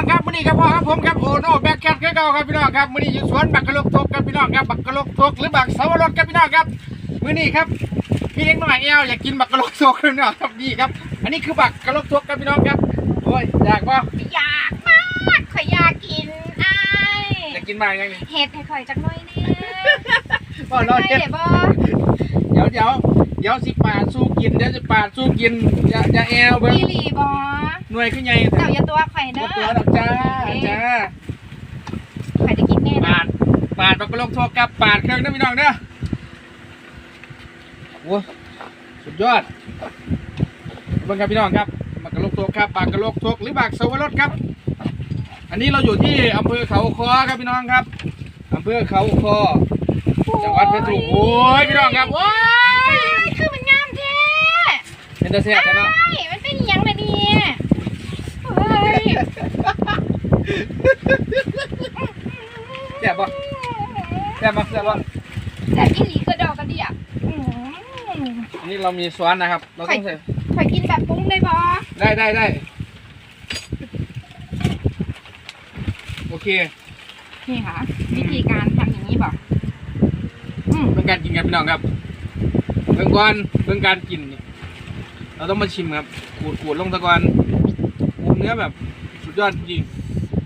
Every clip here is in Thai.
องครับมื้อนี้ครับพ่อครับผมครับโอโน่แบกแคทคือเก่าครับพี่น้องครับมื้อนี้อยู่สวนบักกะโลกทกครับพี่น้องครับบักกะโลกทกหรือบักเสาวรสครับพี่น้องครับมื้อนี้ครับพี่เล็กน้อยเอวอยากกินบักกะโลกทกครับพี่น้องครับนี่ครับ อันนี้คือบักกะโลกทกครับพี่น้องครับโอ้ยอยากบ่อยากมากข่อยอยากกินไอ้ายอยากกินมากยังไงเห็ดให้ข่อยจักหน่อยเนี่ยบ่รอได้เฮ็ดเดี๋ยวบ่เดี๋ยวเดี๋ยวเดี๋ยวสิปาดสู้กินเดี๋ยวสิปาดสู้กินอย่าอย่าแอวเบิ่งพี่หลีบ่ หน่วยขึ้นใหญ่เจ้าอย่าตัวข่อยบ่เด้อตัวดอกจ้าจ้าข่อยจะกินแน่นะปาดปาดบักกะโลกทกครับปาดเครื่องนะพี่น้องเด้อโอ้สุดยอดเบิ่งครับพี่น้องครับบักกะโลกทกครับบักกะโลกทกหรือบักเสาวรสครับ อันนี้เราอยู่ที่อำเภอเขาคอครับพี่น้องครับอำเภอเขาคอจังหวัดเพชรบุรีโอ้ยพี่น้องครับโอ้ยคือมันงามแท้เป็นตาแซ่บใช่เนาะ ไอ้มันเป็นอิหยังล่ะเนี่ยเฮ้ย แซ่บปะ แซ่บปะแซ่บปะแต่พี่หลีคือดอกกระเดียบอื้อหืออันนี้เรามีซ้อนนะครับ เราต้องใส่ข่อยกินแบบปรุงได้บ่ได้ได้ได้โอเค นี่ค่ะ วิธีการทำอย่างนี้บ่อืมเป็นการกินกันพี่น้องครับเบื้องก่อนเบื้องการกินนี่เราต้องมาชิมครับ ขูดขูดลงตะกอนขูดเนื้อแบบ สุดยอดจริง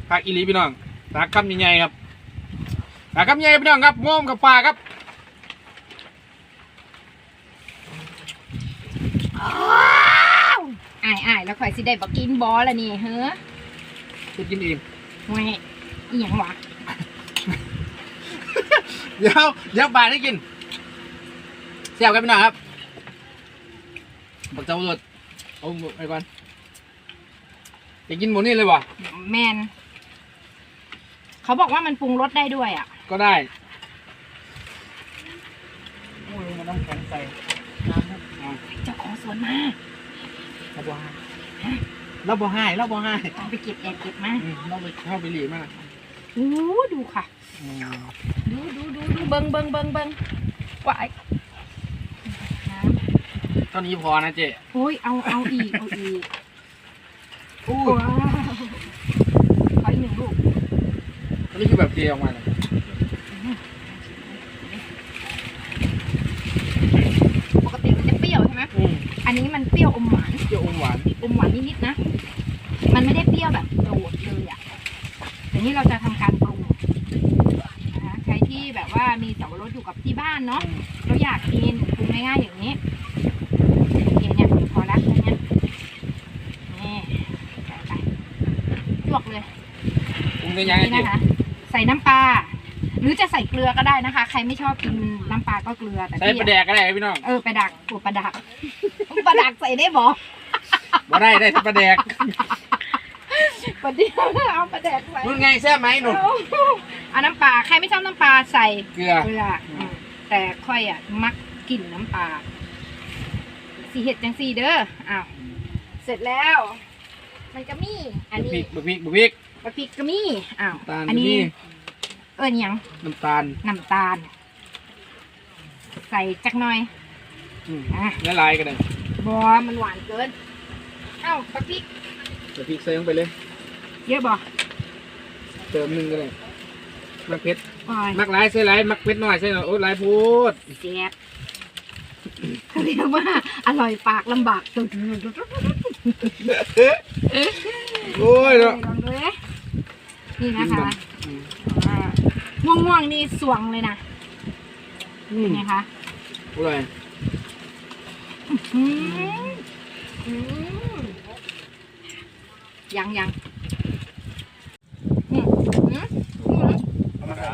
ผักอีหลีพี่น้องตากคำใหญ่ๆครับ ตากคำใหญ่พี่น้องครับงอมกับปลาครับอ้ายอ้ายแล้วข่อยสิได้บ่กินบ่ล่ะนี่เฮ้อจะกินเองแหวะอีหยังวะเดี๋ยวเดี๋ยวปลาได้กินแซ่บครับพี่น้องครับบักเจ้าสดเอาหมดไปก่อนจะกินหมดนี่เลยวะแมนเขาบอกว่ามันปรุงรสได้ด้วยอะ ก็ได้โอ้ยมันต้องแข็งใส่น้ำครับอ่าเจ้าของสวนมาเราบ่ให้เราบ่ให้เราบ่ให้เอาไปเก็บแอบเก็บมาอืมเราไปเข้าไปหลีมากโอ้ดูค่ะ อืมดูดูดูดูเบิงเบิงเบิงเบิงวายน้เท่านี้พอนะเจ๊ำโอ้ยเอาเอาอีกเอาอีกอู้ว้าวขออีกหนึ่งลูก อันนี้คือแบบเทออกมาเลยปกติมันจะเปรี้ยวใช่ไหมอืมอันนี้มันเปรี้ยวอมหวานเจียวอมหวานอมหวานนิดๆนะ มันไม่ได้เปรี้ยวแบบโดดเลยอะแต่นี่เราจะทำการปรุงนะคะใครที่แบบว่ามีสับปะรดอยู่กับที่บ้านเนาะเราอยากกินปรุงง่ายๆอย่างนี้โอเคเนี่ยพอแล้วแค่เนี้ยนี่ใส่ไปลวกเลย ปรุงได้ยังไงนี่เจ๊นะคะ ใส่น้ำปลาหรือจะใส่เกลือก็ได้นะคะ ใครไม่ชอบกินน้ำปลาก็เกลือแต่ใส่พี่ปลาแดกก็ได้พี่น้องเออปลาดักปูปลาดักปลาดักใส่ได้บ่บ่ได้ได้แต่ปลาแดกปลาเดียวเอาปลาแดกใส่นุ่นไงแซ่บไหมหนุ่นเอาน้ำปลาใครไม่ชอบน้ำปลาใส่เกลือเกลืออืมแต่ค่อยอะมักกลิ่นน้ำปลาสีเห็ดจังสีเด้ออ้าวเสร็จแล้ว มันก็มีอันบุกพนี้ริกบุกพริก บุกพริกปลาพริกก็มีอ้าวน้ำตาลอันก็นี้มีเอิญยังน้ำตาลน้ำตาล ใส่จักหน่อย อืมอะ ละลายกันเลยบอมันหวานเกินเอ้าปลาพริกเดี๋ยวพริกใส่ลงไปเลย เยอะบ่เติมหนึ่งก็ได้มักเพชรโอ้ยมักหลายใส่หลายมักเพชรน้อยใส่หน่อยโอ้หลายพูดแจ๊ดเขาเรียกว่า อร่อยปากลำบากสุดโอ้ยลเนาะองดูเลย นี่นะคะอืมอ่าม่วงๆนี่สวงเลยนะอืเป็มนไงคะอร่อยอืมอืมยังยังอืมอืมอืม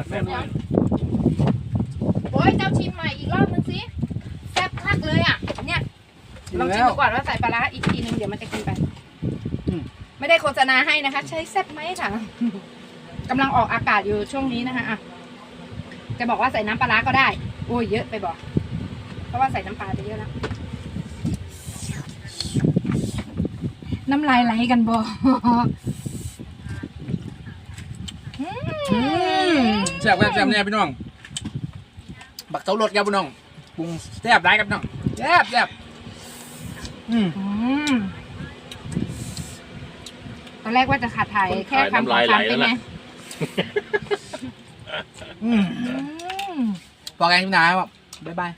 แม่น้อยโอ้ยเจ้าชิมใหม่อีกรอบนึงสิแซ่บมากเลยอะ เนี่ยกินลองชิแล้มวดูก่อนว่าใส่ปลาร้าอีกทีนึงเดี๋ยวมันจะกินไปอืม ไม่ได้โฆษณาให้นะคะ ใช้แซ่บไหมค่ะกำลังออกอากาศอยู่ช่วงนี้นะคะอะจะบอกว่าใส่น้ำปลาร้าก็ได้ โอ้ยเยอะไปบอก เพราะว่าใส่น้ำปลาไปเยอะแล้วน้ำลายไหลกันบ่อืมแซ่บครับแซ่บเนี่ยพี่น้อง บักเสารสครับพี่น้องปรุงแซ่บหลายครับพี่น้องแซ่บแซ่บอืม อืมตอนแรกว่าจะขาดถ่ายแค่คำสองน้ำลายไหลคำแล้เป็นวไงนะอืมอืมพอกันพี่นายครับบ๊ายบาย